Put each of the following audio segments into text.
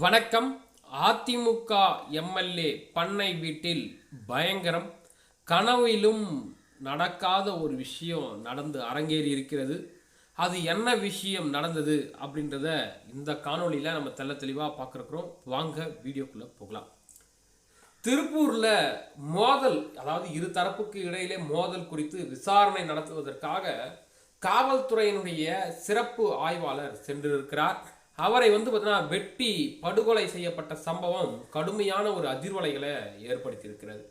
வணக்கம். அதிமுக எம்எல்ஏ பண்ணை வீட்டில் பயங்கரம். கனவிலும் நடக்காத ஒரு விஷயம் நடந்து அரங்கேறி இருக்கிறது. அது என்ன விஷயம் நடந்தது அப்படின்றத இந்த காணொளியில் நம்ம தெல்ல தெளிவாக பார்க்குறோம். வாங்க வீடியோக்குள்ளே போகலாம். திருப்பூரில் மோதல் அதாவது இரு தரப்புக்கு இடையிலே மோதல் குறித்து விசாரணை நடத்துவதற்காக காவல்துறையினுடைய சிறப்பு ஆய்வாளர் சென்றிருக்கிறார். அவரை வந்து பார்த்தீங்கன்னா வெட்டி படுகொலை செய்யப்பட்ட சம்பவம் கடுமையான ஒரு அதிர்வலைகளை ஏற்படுத்தியிருக்கிறது.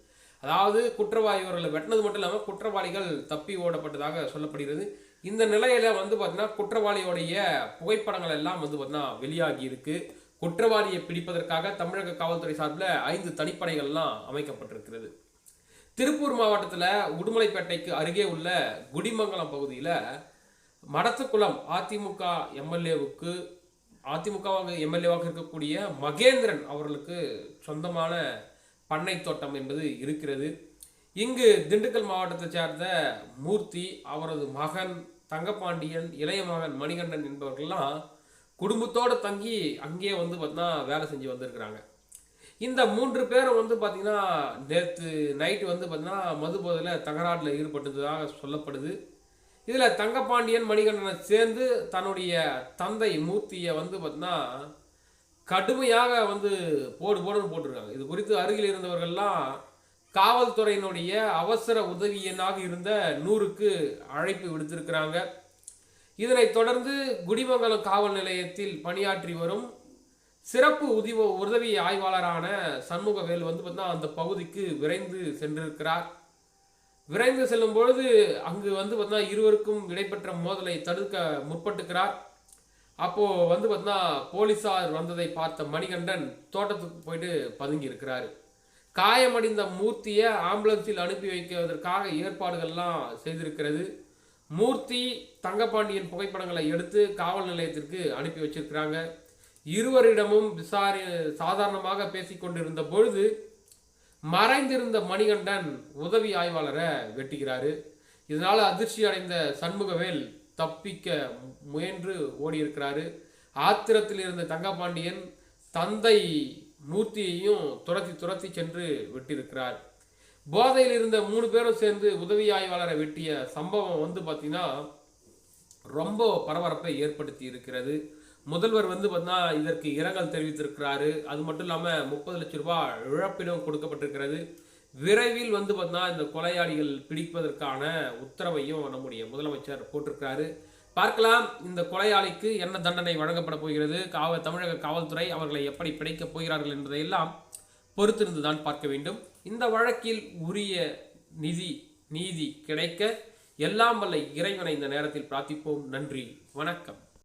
அதாவது குற்றவாளி அவர்களை வெட்டினது மட்டும் இல்லாமல் குற்றவாளிகள் தப்பி ஓடப்பட்டதாக சொல்லப்படுகிறது. இந்த நிலையில வந்து பார்த்தீங்கன்னா குற்றவாளியோடைய புகைப்படங்கள் எல்லாம் வந்து பார்த்தீங்கன்னா வெளியாகி இருக்கு. குற்றவாளியை பிடிப்பதற்காக தமிழக காவல்துறை சார்பில் ஐந்து தனிப்படைகள்லாம் அமைக்கப்பட்டிருக்கிறது. திருப்பூர் மாவட்டத்தில் உடுமலைப்பேட்டைக்கு அருகே உள்ள குடிமங்கலம் பகுதியில் மடத்துக்குளம் அதிமுக எம்எல்ஏவுக்கு அதிமுக எம்எல்ஏவாக இருக்கக்கூடிய மகேந்திரன் அவர்களுக்கு சொந்தமான பண்ணை தோட்டம் என்பது இருக்கிறது. இங்கு திண்டுக்கல் மாவட்டத்தை சேர்ந்த மூர்த்தி அவரது மகன் தங்கப்பாண்டியன் இளைய மகன் மணிகண்டன் என்பவர்கள்லாம் குடும்பத்தோடு தங்கி அங்கேயே வந்து பார்த்தீங்கன்னா வேலை செஞ்சு வந்திருக்கிறாங்க. இந்த மூன்று பேரும் வந்து பார்த்தீங்கன்னா நேற்று நைட்டு வந்து பார்த்தீங்கன்னா மது போதையில் தகராறில் ஈடுபட்டதாக சொல்லப்படுது. இதில் தங்கப்பாண்டியன் மணிகண்டனை சேர்ந்து தன்னுடைய தந்தை மூர்த்தியை வந்து பார்த்தீங்கன்னா கடுமையாக வந்து போடு போடுன்னு போட்டிருக்காங்க. இது குறித்து அருகில் இருந்தவர்கள்லாம் காவல்துறையினுடைய அவசர உதவியனாக இருந்த நூறுக்கு அழைப்பு விடுத்திருக்கிறாங்க. இதனைத் தொடர்ந்து குடிமங்கலம் காவல் நிலையத்தில் பணியாற்றி வரும் சிறப்பு உதவி உதவி ஆய்வாளரான சண்முகவேல் வந்து பார்த்தீங்கன்னா அந்த பகுதிக்கு விரைந்து சென்றிருக்கிறார். விரைந்து செல்லும் பொழுது அங்கு வந்து பார்த்தீங்கன்னா இருவருக்கும் இடைப்பெற்ற மோதலை தடுக்க முற்பட்டுக்கிறார். அப்போ வந்து பார்த்தீங்கன்னா போலீசார் வந்ததை பார்த்த மணிகண்டன் தோட்டத்துக்கு போயிட்டு பதுங்கி இருக்கிறாரு காயமடைந்த மூர்த்தியை ஆம்புலன்ஸில் அனுப்பி வைக்கிறதற்காக ஏற்பாடுகள்லாம் செய்திருக்கிறது. மூர்த்தி தங்கப்பாண்டியன் புகைப்படங்களை எடுத்து காவல் நிலையத்திற்கு அனுப்பி வச்சிருக்கிறாங்க. இருவரிடமும் விசாரி சாதாரணமாக பேசிக்கொண்டிருந்த பொழுது மறைந்திருந்த மணிகண்டன் உதவி ஆய்வாளரை வெட்டுகிறாரு. இதனால் அதிர்ச்சி அடைந்த சண்முகவேல் தப்பிக்க முயன்று ஓடியிருக்கிறாரு. ஆத்திரத்தில் இருந்த தங்கபாண்டியன் தந்தை மூர்த்தியையும் துரத்தி துரத்தி சென்று வெட்டியிருக்கிறார் போதையில் இருந்த மூணு பேரும் சேர்ந்து உதவி ஆய்வாளரை வெட்டிய சம்பவம் வந்து பார்த்தீங்கன்னா ரொம்ப பரபரப்பை ஏற்படுத்தி இருக்கிறது. முதல்வர் வந்து பார்த்தீங்கன்னா இதற்கு இரங்கல் தெரிவித்திருக்கிறாரு. அது மட்டும் இல்லாமல் முப்பது லட்சம் ரூபாய் இழப்பிடம் கொடுக்கப்பட்டிருக்கிறது. விரைவில் வந்து பார்த்தீங்கன்னா இந்த கொலையாளிகள் பிடிப்பதற்கான உத்தரவையும் நம்முடைய முதலமைச்சர் போட்டிருக்கிறாரு. பார்க்கலாம் இந்த கொலையாளிக்கு என்ன தண்டனை வழங்கப்பட போகிறது? காவல் தமிழக காவல்துறை அவர்களை எப்படி பிடிக்கப் போகிறார்கள் என்பதையெல்லாம் பொறுத்திருந்து தான் பார்க்க வேண்டும். இந்த வழக்கில் உரிய நிதி நீதி கிடைக்க எல்லாம் வல்ல இறைவனை இந்த நேரத்தில் பிரார்த்திப்போம். நன்றி. வணக்கம்.